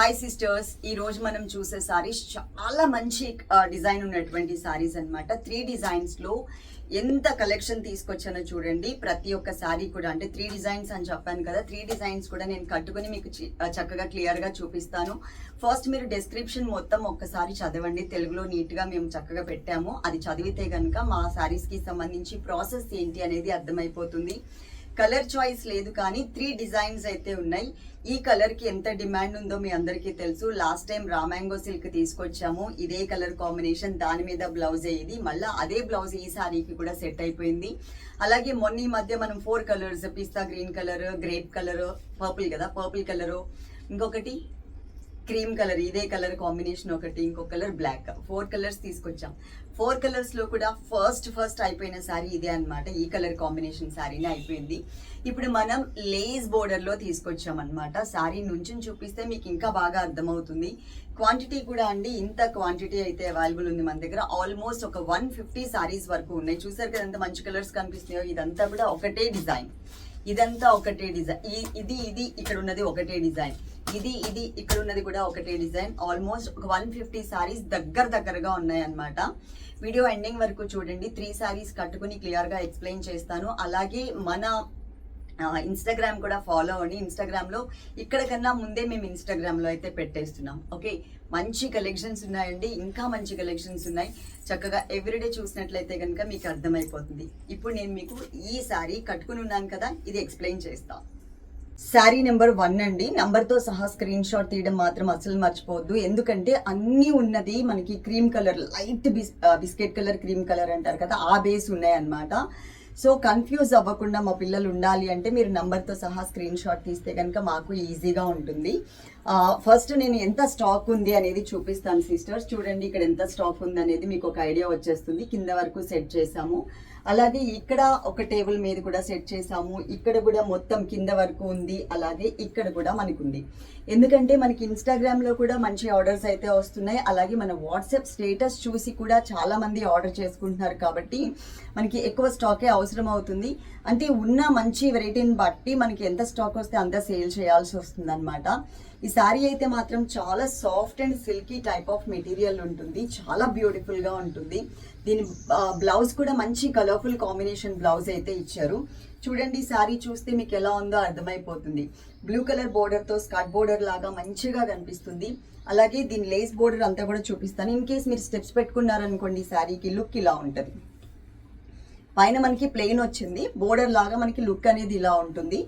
Hi sisters ఈ రోజు మనం చూసే సారీస్ చాలా మంచి డిజైన్ ఉన్నటువంటి సారీస్ అనమాట త్రీ డిజైన్స్లో ఎంత కలెక్షన్ తీసుకొచ్చానో చూడండి. ప్రతి ఒక్క సారీ కూడా అంటే త్రీ డిజైన్స్ అని చెప్పాను కదా. త్రీ డిజైన్స్ కూడా నేను కట్టుకుని మీకు చక్కగా క్లియర్గా చూపిస్తాను. ఫస్ట్ మీరు డెస్క్రిప్షన్ మొత్తం ఒక్కసారి చదవండి. తెలుగులో నీట్గా మేము చక్కగా పెట్టాము. అది చదివితే కనుక మా సారీస్కి సంబంధించి ప్రాసెస్ ఏంటి అనేది అర్థమైపోతుంది. కలర్ చాయిస్ లేదు కానీ త్రీ డిజైన్స్ అయితే ఉన్నాయి. ఈ కలర్కి ఎంత డిమాండ్ ఉందో మీ అందరికీ తెలుసు. లాస్ట్ టైం రామాంగో సిల్క్ తీసుకొచ్చాము. ఇదే కలర్ కాంబినేషన్ దాని మీద బ్లౌజ్ ఇది మళ్ళీ అదే బ్లౌజ్ ఈ సారీకి కూడా సెట్ అయిపోయింది. అలాగే మొన్న ఈ మధ్య మనం ఫోర్ కలర్స్ పిస్తా green colour grape colour purple కదా పర్పుల్ కలరు ఇంకొకటి క్రీమ్ కలర్ ఇదే కలర్ కాంబినేషన్ ఒకటి ఇంకో కలర్ బ్లాక్. ఫోర్ కలర్స్ తీసుకొచ్చాం. ఫోర్ కలర్స్లో కూడా ఫస్ట్ ఫస్ట్ అయిపోయిన శారీ ఇదే అన్నమాట. ఈ కలర్ కాంబినేషన్ శారీనే అయిపోయింది. ఇప్పుడు మనం లేస్ బోర్డర్లో తీసుకొచ్చాం అనమాట శారీ నుంచి చూపిస్తే మీకు ఇంకా బాగా అర్థమవుతుంది. క్వాంటిటీ కూడా అండి ఇంత క్వాంటిటీ అయితే అవైలబుల్ ఉంది మన దగ్గర. ఆల్మోస్ట్ ఒక వన్ ఫిఫ్టీ సారీస్ వరకు ఉన్నాయి. చూసారు కదా ఎంత మంచి కలర్స్ కనిపిస్తున్నాయో? ఇదంతా కూడా ఒకటే డిజైన్. ఇదంతా ఒకటే డిజైన్. ఇది ఇది ఇక్కడ ఉన్నది ఒకటే డిజైన్. ఇది ఇది ఇక్కడ ఉన్నది కూడా ఒకటే డిజైన్. ఆల్మోస్ట్ ఒక వన్ ఫిఫ్టీ సారీస్ దగ్గర దగ్గరగా ఉన్నాయి అన్నమాట వీడియో ఎండింగ్ వరకు చూడండి. త్రీ సారీస్ కట్టుకుని క్లియర్గా ఎక్స్ప్లెయిన్ చేస్తాను. అలాగే మన ఇన్స్టాగ్రామ్ కూడా ఫాలో అవ్వండి. ఇన్స్టాగ్రామ్లో ఇక్కడ కన్నా ముందే మేము ఇన్స్టాగ్రామ్లో అయితే పెట్టేస్తున్నాం. ఓకే మంచి కలెక్షన్స్ ఉన్నాయండి. ఇంకా మంచి కలెక్షన్స్ ఉన్నాయి. చక్కగా ఎవ్రీడే చూసినట్లయితే కనుక మీకు అర్థమైపోతుంది. ఇప్పుడు నేను మీకు ఈ సారీ కట్టుకుని ఉన్నాను కదా ఇది ఎక్స్ప్లెయిన్ చేస్తాను శారీ నెంబర్ వన్ అండి. నంబర్తో సహా స్క్రీన్ షాట్ తీయడం మాత్రం అసలు మర్చిపోవద్దు. ఎందుకంటే అన్నీ ఉన్నది మనకి cream colour light biscuit colour cream colour అంటారు కదా ఆ బేస్ ఉన్నాయి అన్నమాట సో కన్ఫ్యూజ్ అవ్వకుండా మా పిల్లలు ఉండాలి అంటే మీరు నంబర్తో సహా స్క్రీన్ షాట్ తీస్తే కనుక మాకు ఈజీగా ఉంటుంది. ఫస్ట్ నేను ఎంత స్టాక్ ఉంది అనేది చూపిస్తాను సిస్టర్స్ చూడండి ఇక్కడ ఎంత స్టాక్ ఉంది అనేది మీకు ఒక ఐడియా వచ్చేస్తుంది. కింద వరకు సెట్ చేసాము అలాగే ఇక్కడ ఒక టేబుల్ మీద కూడా సెట్ చేసాము ఇక్కడ కూడా మొత్తం కింద వరకు ఉంది. అలాగే ఇక్కడ కూడా మనకు ఉంది ఎందుకంటే మనకి ఇన్స్టాగ్రామ్లో కూడా మంచి ఆర్డర్స్ అయితే వస్తున్నాయి. అలాగే మన వాట్సాప్ స్టేటస్ చూసి కూడా చాలామంది ఆర్డర్ చేసుకుంటున్నారు కాబట్టి మనకి ఎక్కువ స్టాకే అవసరం అవుతుంది. అంటే ఉన్న మంచి వెరైటీని బట్టి మనకి ఎంత స్టాక్ వస్తే అంత సేల్ చేయాల్సి వస్తుంది అనమాట ఈ శారీ అయితే మాత్రం చాలా soft and silky type of material ఉంటుంది. చాలా బ్యూటిఫుల్గా ఉంటుంది. దీని బ్లౌజ్ కూడా మంచి కలర్ఫుల్ కాంబినేషన్ బ్లౌజ్ అయితే ఇచ్చారు. చూడండి శారీ చూస్తే మీకు ఎలా ఉందో అర్థమైపోతుంది. బ్లూ కలర్ బోర్డర్తో స్కర్ట్ బోర్డర్ లాగా మంచిగా కనిపిస్తుంది. అలాగే దీని లేస్ బోర్డర్ అంతా కూడా చూపిస్తాను. ఇన్ కేస్ మీరు స్టెప్స్ పెట్టుకున్నారనుకోండి శారీకి లుక్ ఇలా ఉంటుంది. పైన మనకి ప్లెయిన్ వచ్చింది. బోర్డర్ లాగా మనకి లుక్ అనేది ఇలా ఉంటుంది.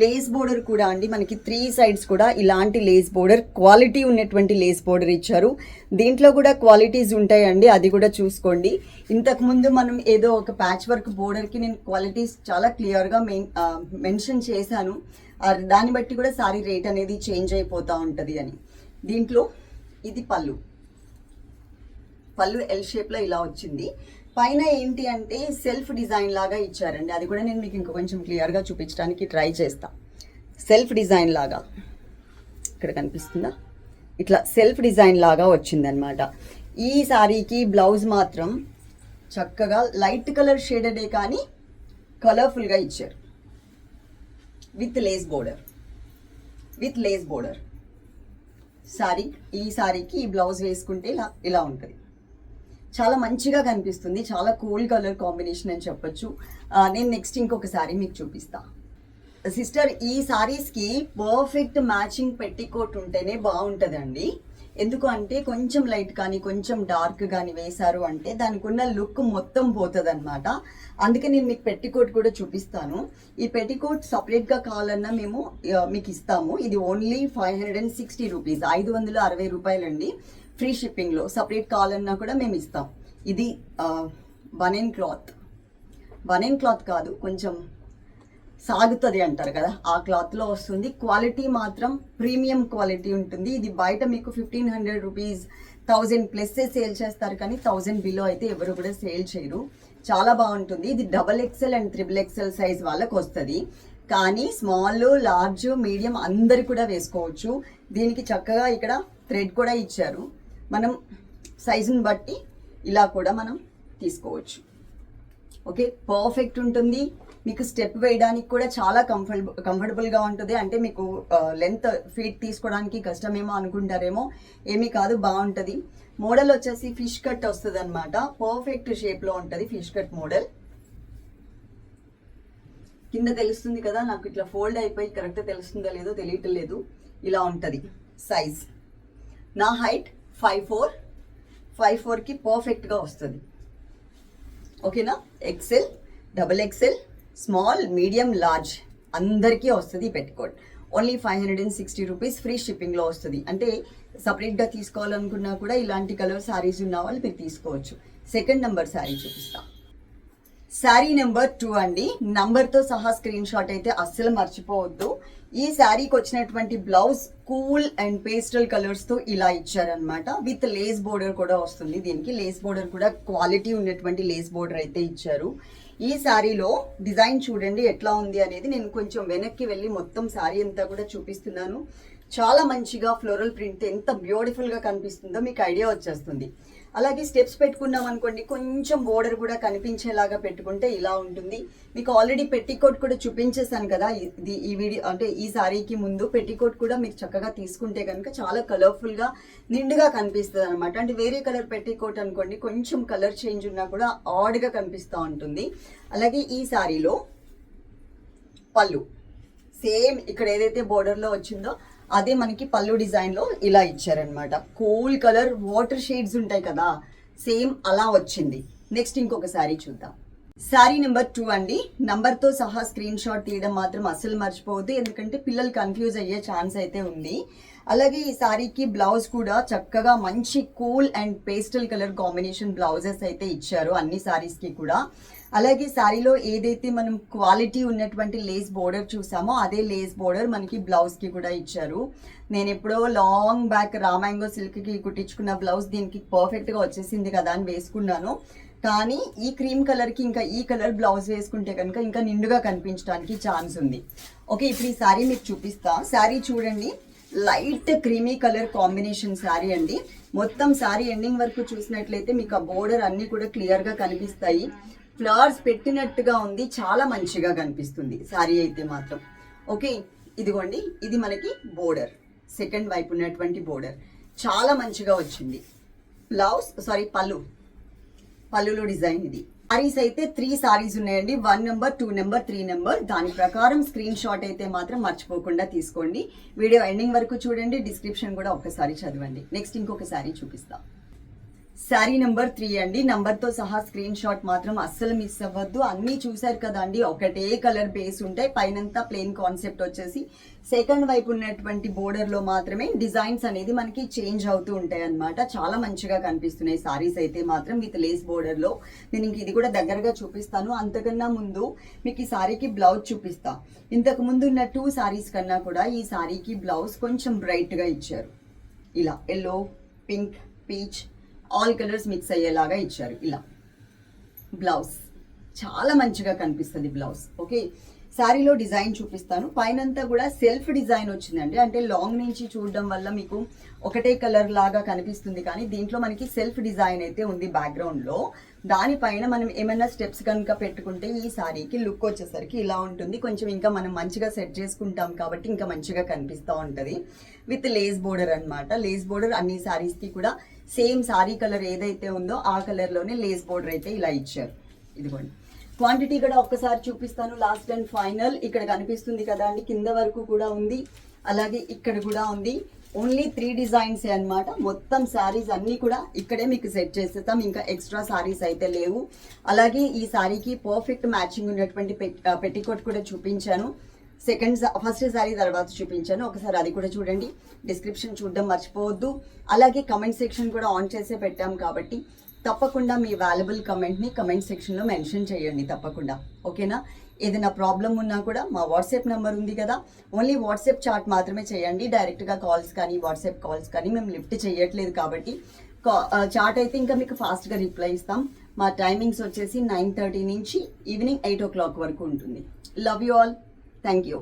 లేస్ బోర్డర్ కూడా అండి. మనకి త్రీ సైడ్స్ కూడా ఇలాంటి లేస్ బోర్డర్ క్వాలిటీ ఉన్నటువంటి లేస్ బోర్డర్ ఇచ్చారు. దీంట్లో కూడా క్వాలిటీస్ ఉంటాయండి. అది కూడా చూసుకోండి. ఇంతకుముందు మనం ఏదో ఒక ప్యాచ్ వర్క్ బోర్డర్కి నేను క్వాలిటీస్ చాలా క్లియర్గా మెయిన్ మెన్షన్ చేశాను. దాన్ని బట్టి కూడా సారీ రేట్ అనేది చేంజ్ అయిపోతూ ఉంటుంది అని. దీంట్లో ఇది పళ్ళు. పళ్ళు ఎల్ షేప్లో ఇలా వచ్చింది. పైన ఏంటి అంటే సెల్ఫ్ డిజైన్ లాగా ఇచ్చారండి. అది కూడా నేను మీకు ఇంకా కొంచెం క్లియర్గా చూపించడానికి ట్రై చేస్తా. సెల్ఫ్ డిజైన్ లాగా. ఇక్కడ కనిపిస్తుందా? ఇట్లా సెల్ఫ్ డిజైన్ లాగా వచ్చిందనమాట ఈ శారీకి బ్లౌజ్ మాత్రం చక్కగా లైట్ కలర్ షేడెడే కానీ కలర్ఫుల్గా ఇచ్చారు. With lace border with lace border sari ఈ సారీకి ఈ బ్లౌజ్ వేసుకుంటే ఇలా ఇలా ఉంటుంది. చాలా మంచిగా కనిపిస్తుంది. చాలా కూల్ కలర్ కాంబినేషన్ అని చెప్పొచ్చు. నేను నెక్స్ట్ ఇంకొక శారీ మీకు చూపిస్తా. సిస్టర్ ఈ శారీస్కి పర్ఫెక్ట్ మ్యాచింగ్ పెట్టికోట్ ఉంటేనే బాగుంటుందండి. ఎందుకు అంటే కొంచెం లైట్ కానీ కొంచెం డార్క్ కానీ వేశారు అంటే దానికి ఉన్న లుక్ మొత్తం పోతుంది అనమాట అందుకే నేను మీకు పెట్టికోట్ కూడా చూపిస్తాను. ఈ పెట్టికోట్ సపరేట్గా కావాలన్నా మేము మీకు ఇస్తాము. ఇది only five hundred and sixty rupees. ఐదు వందల అరవై రూపాయలండి. ఫ్రీ షిప్పింగ్లో సపరేట్ కావాలన్నా కూడా మేము ఇస్తాం. ఇది బనెన్ క్లాత్ బనెన్ క్లాత్ కాదు కొంచెం సాగుతుంది అంటారు కదా ఆ క్లాత్లో వస్తుంది. క్వాలిటీ మాత్రం ప్రీమియం క్వాలిటీ ఉంటుంది. ఇది బయట మీకు ఫిఫ్టీన్ హండ్రెడ్ రూపీస్ థౌజండ్ ప్లస్సే సేల్ చేస్తారు కానీ థౌజండ్ బిలో అయితే ఎవరు కూడా సేల్ చేయరు. చాలా బాగుంటుంది. ఇది double XL and triple XL size వాళ్ళకు వస్తుంది. కానీ స్మాల్ లార్జ్ మీడియం అందరు కూడా వేసుకోవచ్చు. దీనికి చక్కగా ఇక్కడ థ్రెడ్ కూడా ఇచ్చారు. మనం సైజుని బట్టి ఇలా కూడా మనం తీసుకోవచ్చు. ఓకే? పర్ఫెక్ట్ ఉంటుంది. మీకు స్టెప్ వేయడానికి కూడా చాలా కంఫర్టబుల్ కంఫర్టబుల్గా ఉంటుంది. అంటే మీకు లెంత్ ఫీట్ తీసుకోవడానికి కష్టమేమో అనుకుంటారేమో ఏమీ కాదు బాగుంటుంది. మోడల్ వచ్చేసి ఫిష్ కట్ వస్తుంది అనమాట పర్ఫెక్ట్ షేప్లో ఉంటుంది ఫిష్ కట్ మోడల్. కింద తెలుస్తుంది కదా నాకు ఇట్లా ఫోల్డ్ అయిపోయి కరెక్ట్ తెలుస్తుందో లేదో తెలియటం లేదు. ఇలా ఉంటుంది సైజ్. నా హైట్ ఫైవ్ ఫోర్ ఫైవ్ ఫోర్కి పర్ఫెక్ట్గా వస్తుంది. ఓకేనా? XL double XL small medium large అందరికీ వస్తుంది petticoat only five hundred and sixty rupees free షిప్పింగ్లో వస్తుంది. అంటే సపరేట్గా తీసుకోవాలనుకున్నా కూడా ఇలాంటి కలర్ శారీస్ ఉన్న వాళ్ళు మీరు తీసుకోవచ్చు. సెకండ్ నెంబర్ శారీ చూపిస్తాం. శారీ నెంబర్ టూ అండి. నంబర్తో సహా స్క్రీన్ షాట్ అయితే అస్సలు మర్చిపోవద్దు. ఈ శారీకి వచ్చినటువంటి బ్లౌజ్ కూల్ అండ్ పేస్టల్ కలర్స్తో ఇలా ఇచ్చారనమాట విత్ లేస్ బోర్డర్ కూడా వస్తుంది దీనికి. లేస్ బోర్డర్ కూడా క్వాలిటీ ఉన్నటువంటి లేస్ బోర్డర్ అయితే ఇచ్చారు. ఈ శారీలో డిజైన్ చూడండి ఎట్లా ఉంది అనేది నేను కొంచెం వెనక్కి వెళ్ళి మొత్తం శారీ అంతా కూడా చూపిస్తున్నాను. చాలా మంచిగా ఫ్లోరల్ ప్రింట్ ఎంత బ్యూటిఫుల్గా కనిపిస్తుందో మీకు ఐడియా వచ్చేస్తుంది. అలాగే స్టెప్స్ పెట్టుకున్నాం అనుకోండి కొంచెం బోర్డర్ కూడా కనిపించేలాగా పెట్టుకుంటే ఇలా ఉంటుంది. మీకు ఆల్రెడీ పెట్టికోట్ కూడా చూపించేశాను కదా ఇది ఈ వీడియో అంటే ఈ సారీకి ముందు పెట్టికోట్ కూడా మీరు చక్కగా తీసుకుంటే కనుక చాలా కలర్ఫుల్గా నిండుగా కనిపిస్తుంది అనమాట అంటే వేరే కలర్ పెట్టికోట్ అనుకోండి కొంచెం కలర్ చేంజ్ ఉన్నా కూడా ఆడ్గా కనిపిస్తూ ఉంటుంది. అలాగే ఈ సారీలో పళ్ళు. సేమ్ ఇక్కడ ఏదైతే బోర్డర్లో వచ్చిందో అదే మనకి పళ్ళు డిజైన్లో ఇలా ఇచ్చారనమాట కూల్ కలర్ వాటర్ షేడ్స్ ఉంటాయి కదా సేమ్ అలా వచ్చింది. నెక్స్ట్ ఇంకొక శారీ చూద్దాం. శారీ నెంబర్ టూ అండి. నంబర్తో సహా స్క్రీన్ షాట్ తీయడం మాత్రం అస్సలు మర్చిపోవద్దు ఎందుకంటే పిల్లలు కన్ఫ్యూజ్ అయ్యే ఛాన్స్ అయితే ఉంది. అలాగే ఈ శారీకి బ్లౌజ్ కూడా చక్కగా మంచి cool and pastel colour combination blouses అయితే ఇచ్చారు అన్ని శారీస్కి కూడా. అలాగే శారీలో ఏదైతే మనం క్వాలిటీ ఉన్నటువంటి లేస్ బోర్డర్ చూసామో అదే లేస్ బోర్డర్ మనకి బ్లౌజ్కి కూడా ఇచ్చారు. నేను ఎప్పుడో లాంగ్ బ్యాక్ రామాంగో సిల్క్కి కుట్టించుకున్న బ్లౌజ్ దీనికి పర్ఫెక్ట్గా వచ్చేసింది కదా అని వేసుకున్నాను. కానీ ఈ క్రీమ్ కలర్కి ఇంకా ఈ కలర్ బ్లౌజ్ వేసుకుంటే కనుక ఇంకా నిండుగా కనిపించడానికి ఛాన్స్ ఉంది. ఓకే ఇప్పుడు ఈ శారీ మీకు చూపిస్తా. శారీ చూడండి. Light creamy colour combination sari అండి. మొత్తం శారీ ఎండింగ్ వరకు చూసినట్లయితే మీకు ఆ బోర్డర్ అన్నీ కూడా క్లియర్గా కనిపిస్తాయి. ఫ్లవర్స్ పెట్టినట్టుగా ఉంది చాలా మంచిగా కనిపిస్తుంది. శారీ అయితే మాత్రం. ఓకే ఇదిగోండి ఇది మనకి బోర్డర్. సెకండ్ వైపు ఉన్నటువంటి బోర్డర్. చాలా మంచిగా వచ్చింది. బ్లౌజ్ సారీ పళ్ళు. పళ్ళులో డిజైన్ ఇది. సారీస్ అయితే త్రీ సారీస్ ఉన్నాయండి. One number two number three number దాని ప్రకారం స్క్రీన్ షాట్ అయితే మాత్రం మర్చిపోకుండా తీసుకోండి. వీడియో ఎండింగ్ వరకు చూడండి. డిస్క్రిప్షన్ కూడా ఒకసారి చదవండి. నెక్స్ట్ ఇంకొక సారీ చూపిస్తాం. శారీ నెంబర్ త్రీ అండి. నంబర్తో సహా స్క్రీన్ షాట్ మాత్రం అస్సలు మిస్ అవ్వద్దు. అన్నీ చూశారు కదా అండి ఒకటే కలర్ బేస్ ఉంటాయి పైనంతా ప్లెయిన్ కాన్సెప్ట్ వచ్చేసి సెకండ్ వైపు ఉన్నటువంటి బోర్డర్లో మాత్రమే డిజైన్స్ అనేది మనకి చేంజ్ అవుతూ ఉంటాయి అన్నమాట. చాలా మంచిగా కనిపిస్తున్నాయి సారీస్ అయితే మాత్రం విత్ లేస్ బోర్డర్లో. నేను ఇంక ఇది కూడా దగ్గరగా చూపిస్తాను. అంతకన్నా ముందు మీకు ఈ సారీకి బ్లౌజ్ చూపిస్తా. ఇంతకు ముందు ఉన్న టూ సారీస్ కన్నా కూడా ఈ సారీకి బ్లౌజ్ కొంచెం బ్రైట్గా ఇచ్చారు. ఇలా yellow pink peach all colours mix అయ్యేలాగా ఇచ్చారు. ఇలా. బ్లౌజ్ చాలా మంచిగా కనిపిస్తుంది బ్లౌజ్ ఓకే శారీలో డిజైన్ చూపిస్తాను. పైనంతా కూడా సెల్ఫ్ డిజైన్ వచ్చిందండి. అంటే లాంగ్ నుంచి చూడడం వల్ల మీకు ఒకటే కలర్ లాగా కనిపిస్తుంది కానీ దీంట్లో మనకి సెల్ఫ్ డిజైన్ అయితే ఉంది బ్యాక్గ్రౌండ్లో దానిపైన మనం ఏమైనా స్టెప్స్ కనుక పెట్టుకుంటే ఈ శారీకి లుక్ వచ్చేసరికి ఇలా ఉంటుంది. కొంచెం ఇంకా మనం మంచిగా సెట్ చేసుకుంటాం కాబట్టి ఇంకా మంచిగా కనిపిస్తూ ఉంటుంది. విత్ లేస్ బోర్డర్ అన్నమాట. లేస్ బోర్డర్ అన్ని శారీస్కి కూడా సేమ్ సారీ కలర్ ఏదైతే ఉందో ఆ కలర్లోనే లేస్ బోర్డర్ అయితే ఇలా ఇచ్చారు. ఇదిగోండి. క్వాంటిటీ కూడా ఒక్కసారి చూపిస్తాను. లాస్ట్ అండ్ ఫైనల్ ఇక్కడ కనిపిస్తుంది కదా అండి కింద వరకు కూడా ఉంది. అలాగే ఇక్కడ కూడా ఉంది. ఓన్లీ త్రీ డిజైన్స్ అన్నమాట. మొత్తం శారీస్ అన్నీ కూడా ఇక్కడే మీకు సెట్ చేసేస్తాం. ఇంకా ఎక్స్ట్రా శారీస్ అయితే లేవు. అలాగే ఈ శారీకి పర్ఫెక్ట్ మ్యాచింగ్ ఉన్నటువంటి పెట్టికోట్ కూడా చూపించాను. సెకండ్ ఫస్ట్ సారీ తర్వాత చూపించాను. ఒకసారి అది కూడా చూడండి. డిస్క్రిప్షన్ చూడడం మర్చిపోవద్దు. అలాగే కమెంట్ సెక్షన్ కూడా ఆన్ చేసే పెట్టాం కాబట్టి తప్పకుండా మీ వాల్యుబుల్ కమెంట్ని కమెంట్ సెక్షన్లో మెన్షన్ చేయండి తప్పకుండా. ఓకేనా ఏదైనా ప్రాబ్లం ఉన్నా కూడా మా వాట్సాప్ నెంబర్ ఉంది కదా. ఓన్లీ వాట్సాప్ చాట్ మాత్రమే చేయండి. డైరెక్ట్గా కాల్స్ కానీ వాట్సాప్ కాల్స్ కానీ మేము లిఫ్ట్ చేయట్లేదు కాబట్టి చాట్ అయితే ఇంకా మీకు ఫాస్ట్గా రిప్లై ఇస్తాం. మా టైమింగ్స్ వచ్చేసి నైన్ థర్టీ నుంచి ఈవినింగ్ ఎయిట్ ఓ క్లాక్ వరకు ఉంటుంది. Love you all thank you